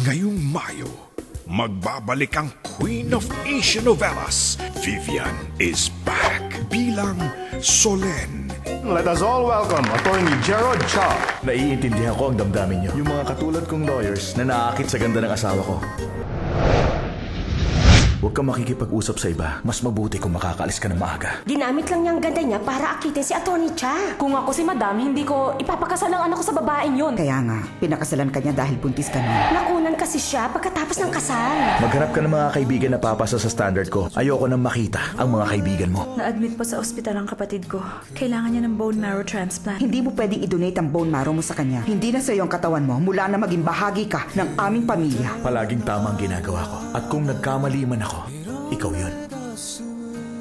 Ngayong Mayo, magbabalik ang Queen of Asian Novelas. Vivian is back bilang Solen. Let us all welcome Attorney Gerald Cha. Naiintindihan ko ang damdamin nyo. Yung mga katulad kong lawyers na naakit sa ganda ng asawa ko. Huwag kang makikipag-usap sa iba. Mas mabuti kung makakaalis ka ng maaga. Ginamit lang niya ang ganda niya para akitin si Atty. Cha. Kung ako si madam, hindi ko ipapakasal ang anak ko sa babaeng yun. Kaya nga, pinakasalan ka niya dahil buntis ka na. Nakunan kasi siya pagkatapos ng kasal. Maghanap ka ng mga kaibigan na papasa sa standard ko. Ayoko nang makita ang mga kaibigan mo. Na-admit po sa ospital ang kapatid ko. Kailangan niya ng bone marrow transplant. Hindi mo pwedeng i-donate ang bone marrow mo sa kanya. Hindi na sa iyo ang katawan mo mula na maging bahagi ka ng aming pamilya. Palaging tama ang ginagawa ko. At kung nagkamali man ako, ikaw yun.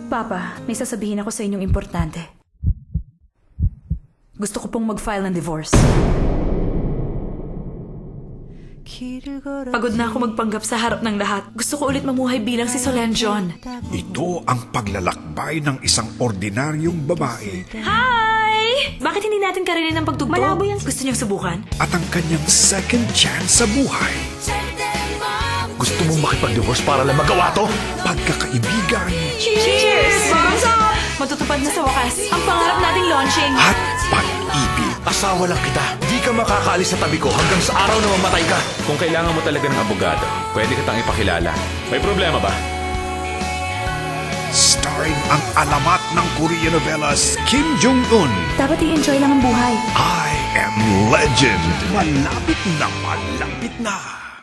Papa, may sasabihin ako sa inyong importante. Gusto ko pong mag-file ng divorce. Pagod na ako magpanggap sa harap ng lahat. Gusto ko ulit mamuhay bilang si Solen John. Ito ang paglalakbay ng isang ordinaryong babae Hi! Bakit hindi natin karinin ng pagtugtog? Malabo yan. Gusto niyong subukan? at ang kanyang second chance sa buhay. Gusto mo makipag-divorce para lang magawa to? Pagkakaibigan Cheers! Thumbs up! Matutupad na sa wakas ang pangarap nating launching. at pag-ibig. Asawa lang kita. Di ka makakaalis sa tabi ko hanggang sa araw na mamatay ka. Kung kailangan mo talaga ng abogado, pwede kitang ipakilala. May problema ba? Starring ang alamat ng Korean novelas Kim Jong-un. Dapat i-enjoy lang ang buhay. I am Legend. Malapit na malapit na.